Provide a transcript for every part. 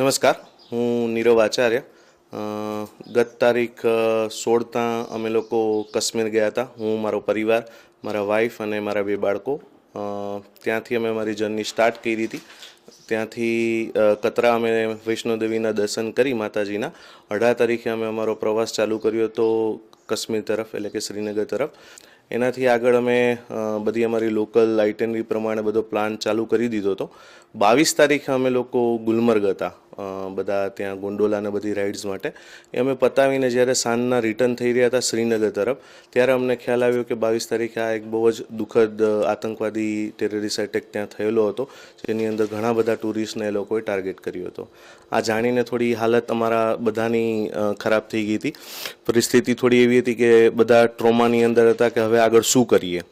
નમસ્કાર, હું નીરવ આચાર્ય. ગત તારીખ સોળતા અમે લોકો કાશ્મીર ગયા હતા. હું, મારો પરિવાર, મારા વાઈફ અને મારા બે બાળકો. ત્યાંથી અમે અમારી જર્ની સ્ટાર્ટ કરી હતી. ત્યાંથી કતરા અમે વૈષ્ણોદેવીના દર્શન કરી માતાજીના. અઢાર તારીખે અમે અમારો પ્રવાસ ચાલુ કર્યો હતો કાશ્મીર તરફ, એટલે કે શ્રીનગર તરફ. એનાથી આગળ અમે બધી અમારી લોકલ આઇટનરી પ્રમાણે બધો પ્લાન ચાલુ કરી દીધો હતો. બાવીસ તારીખે અમે લોકો ગુલમર્ગ હતા. બધા ત્યાં ગોંડોલાને બધી રાઇડ્સ માટે. એ અમે પતાવીને જ્યારે સાંજના રિટર્ન થઈ રહ્યા હતા શ્રીનગર તરફ, ત્યારે અમને ખ્યાલ આવ્યો કે બાવીસ તારીખે આ એક બહુ જ દુઃખદ આતંકવાદી ટેરરિસ્ટ એટેક ત્યાં થયેલો હતો, જેની અંદર ઘણા બધા ટુરિસ્ટને એ લોકોએ ટાર્ગેટ કર્યો હતો. આ જાણીને થોડી હાલત અમારા બધાની ખરાબ થઈ ગઈ હતી. પરિસ્થિતિ થોડી એવી હતી કે બધા ટ્રોમાની અંદર હતા કે હવે આગળ શું કરીએ.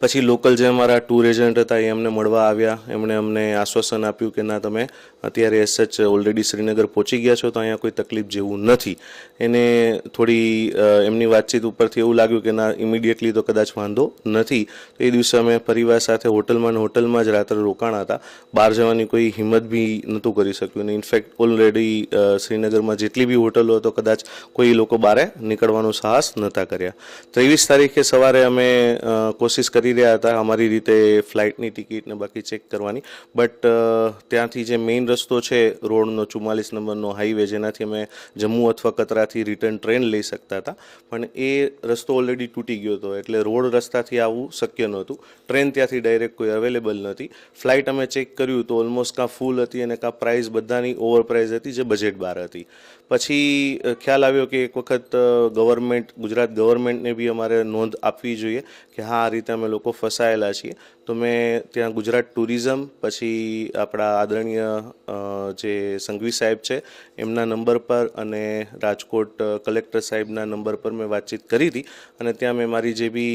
પછી લોકલ જે અમારા ટૂર એજન્ટ હતા એ અમને મળવા આવ્યા, એમણે અમને આશ્વાસન આપ્યું કે ના, તમે અત્યારે એસ સચ ઓલરેડી શ્રીનગર પહોંચી ગયા છો, તો અહીંયા કોઈ તકલીફ જેવું નથી. એને થોડી એમની વાતચીત ઉપરથી એવું લાગ્યું કે ના ઇમિડિયેટલી તો કદાચ વાંધો નથી. તો એ દિવસે અમે પરિવાર સાથે હોટલમાં ને હોટલમાં જ રાત્રે રોકાણા હતા. બહાર જવાની કોઈ હિંમત બી નહોતું કરી શક્યું. ને ઇનફેક્ટ ઓલરેડી શ્રીનગરમાં જેટલી બી હોટલો હતો, કદાચ કોઈ લોકો બહાર નીકળવાનો સાહસ નહોતા કર્યા. ત્રેવીસ તારીખે સવારે અમે કોશિશ કરી રહ્યા હતા અમારી રીતે ફ્લાઇટની ટિકિટ ને બાકી ચેક કરવાની. બટ ત્યાંથી જે મેઇન રસ્તો છે રોડનો ચુમ્માલીસ નંબરનો હાઈવે જેનાથી અમે જમ્મુ અથવા કતરાથી રિટર્ન ટ્રેન લઈ શકતા હતા. પણ એ રસ્તો ઓલરેડી તૂટી ગયો હતો, એટલે રોડ રસ્તાથી આવવું શક્ય નહોતું. ટ્રેન ત્યાંથી ડાયરેક્ટ કોઈ અવેલેબલ નથી. ફ્લાઇટ અમે ચેક કર્યું તો ઓલમોસ્ટ કાં ફૂલ હતી અને કાં પ્રાઇસ બધાની ઓવર પ્રાઇસ હતી જે બજેટ બહાર હતી. પછી ખ્યાલ આવ્યો કે એક વખત ગવર્મેન્ટ ગુજરાત ગવર્મેન્ટને બી અમારે નોંધ આપવી જોઈએ કે હા, આ રીતે અમે લોકો ફસાયેલા છીએ. તો મેં ત્યાં ગુજરાત ટુરિઝમ, પછી આપણા આદરણીય જે સંઘવી સાહેબ છે, એમના નંબર પર અને રાજકોટ કલેક્ટર સાહેબના નંબર પર મેં વાતચીત કરી હતી. અને ત્યાં મેં મારી જે બી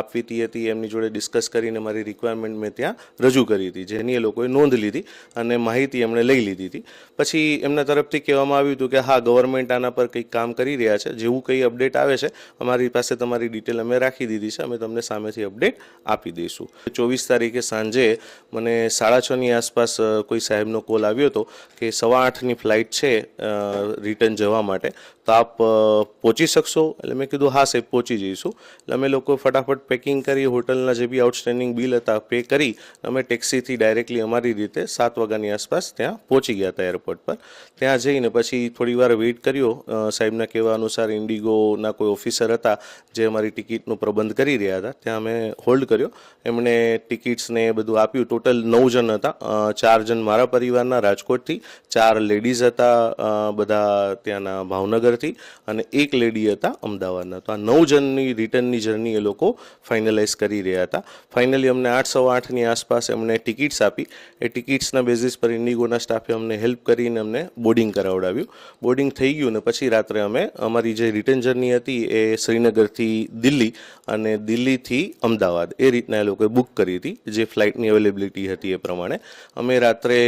આપવીતી હતી એમની જોડે ડિસ્કસ કરીને મારી રિક્વાયરમેન્ટ મેં ત્યાં રજૂ કરી હતી, જેની એ લોકોએ નોંધ લીધી અને માહિતી એમણે લઈ લીધી હતી. પછી એમના તરફથી કહેવામાં આવ્યું હતું કે, હા, ગવર્મેન્ટ આના પર કંઈક કામ કરી રહ્યા છે, જેવું કંઈ અપડેટ આવે છે, અમારી પાસે તમારી ડિટેલ અમે રાખી દીધી છે, અમે તમને સામેથી અપડેટ આપી દઈશું. ચોવીસ તારીખે સાંજે મને સાડા છની આસપાસ કોઈ સાહેબનો કોલ આવ્યો હતો કે સવા આઠની ફ્લાઇટ છે રિટર્ન જવા માટે. તો આપ પહોંચી શકશો? એટલે મેં કીધું, હા, સાહેબ, પહોંચી જઈશું. એટલે અમે લોકો ફટાફટ પેકિંગ કરી, હોટલના જે બી આઉટસ્ટેન્ડિંગ બિલ હતા પે કરી, અમે ટેક્સીથી ડાયરેક્ટલી અમારી રીતે સાત વાગ્યાની આસપાસ ત્યાં પહોંચી ગયા હતા એરપોર્ટ પર. ત્યાં જઈને પછી થોડી વાર વેઇટ કર્યો. સાહેબના કહેવા અનુસાર ઇન્ડિગોના કોઈ ઓફિસર હતા જે અમારી ટિકિટનો પ્રબંધ કરી રહ્યા હતા, ત્યાં અમે હોલ્ડ કર્યો. એમણે ટિકિટ્સને એ બધું આપ્યું. ટોટલ નવ જણ હતા. ચાર જણ મારા પરિવારના, રાજકોટથી. ચાર લેડીઝ હતા બધા ત્યાંના ભાવનગરથી. અને એક લેડી હતા અમદાવાદના. તો આ નવ જણની રિટર્નની જર્ની એ લોકો ફાઇનલાઇઝ કરી રહ્યા હતા. ફાઇનલી અમને આઠ સવા આઠની આસપાસ એમણે ટિકિટ્સ આપી. એ ટિકિટ્સના બેઝિસ પર ઇન્ડિગોના સ્ટાફે અમને હેલ્પ કરીને અમને બોર્ડિંગ કરાવડાવ્યું. બોર્ડિંગ થઈ ગયું ને પછી રાત્રે અમે અમારી જે રિટર્ન જર્ની હતી એ શ્રીનગરથી દિલ્હી અને દિલ્હીથી અમદાવાદ. એ રીતના એ લોકોએ બુક કરી હતી, જે ફ્લાઇટની અવેલેબિલિટી હતી એ પ્રમાણે. અમે રાત્રે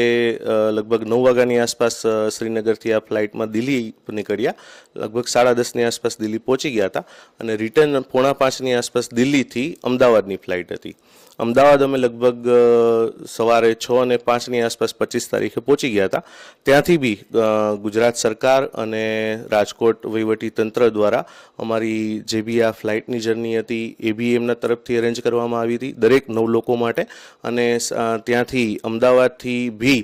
લગભગ નવ વાગ્યાની આસપાસ શ્રીનગરથી આ ફ્લાઇટમાં દિલ્હી નીકળ્યા. લગભગ સાડા દસની આસપાસ દિલ્હી પહોંચી ગયા હતા અને રિટર્ન પોણા પાંચની આસપાસ દિલ્હીથી અમદાવાદની ફ્લાઇટ હતી. અમદાવાદ અમે લગભગ સવારે છ અને પાંચની આસપાસ પચીસ તારીખે પહોંચી ગયા હતા. ત્યાંથી બી ગુજરાત સરકાર અને રાજકોટ તંત્ર દ્વારા અમારી જે બી આ ફ્લાઇટની જર્ની હતી, એ બી એમના તરફથી અરેન્જ કરવામાં આવી હતી. દરેક નવ લોકો માટે. અને ત્યાંથી અમદાવાદથી બી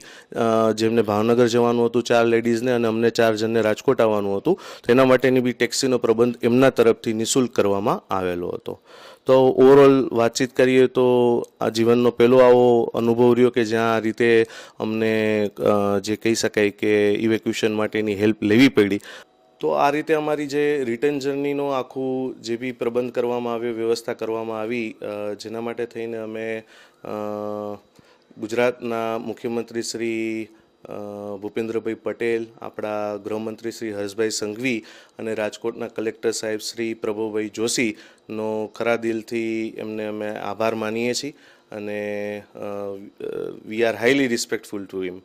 જેમને ભાવનગર જવાનું હતું ચાર લેડીઝને અને અમને ચાર જણને રાજકોટ આવવાનું હતું, તો એના માટેની બી ટેક્સીનો પ્રબંધ એમના તરફથી નિઃશુલ્ક કરવામાં આવેલો હતો. તો ઓવરઓલ વાતચીત કરીએ તો આ જીવનનો પહેલો આવો અનુભવ રહ્યો કે જ્યાં આ રીતે અમને જે કહી શકાય કે ઇવેક્યુશન માટેની હેલ્પ લેવી પડી. તો આ રીતે અમારી જે રિટર્ન જર્નીનો આખું જે બી પ્રબંધ કરવામાં આવ્યો, વ્યવસ્થા કરવામાં આવી જેના માટે થઈને અમે ગુજરાતના મુખ્યમંત્રી શ્રી ભૂપેન્દ્રભાઈ પટેલ, આપણા ગૃહમંત્રી શ્રી હર્ષભાઈ સંઘવી અને રાજકોટના કલેક્ટર સાહેબ શ્રી પ્રભુભાઈ જોશીનો ખરા દિલથી એમને અમે આભાર માનીએ છીએ અને we are highly respectful to him.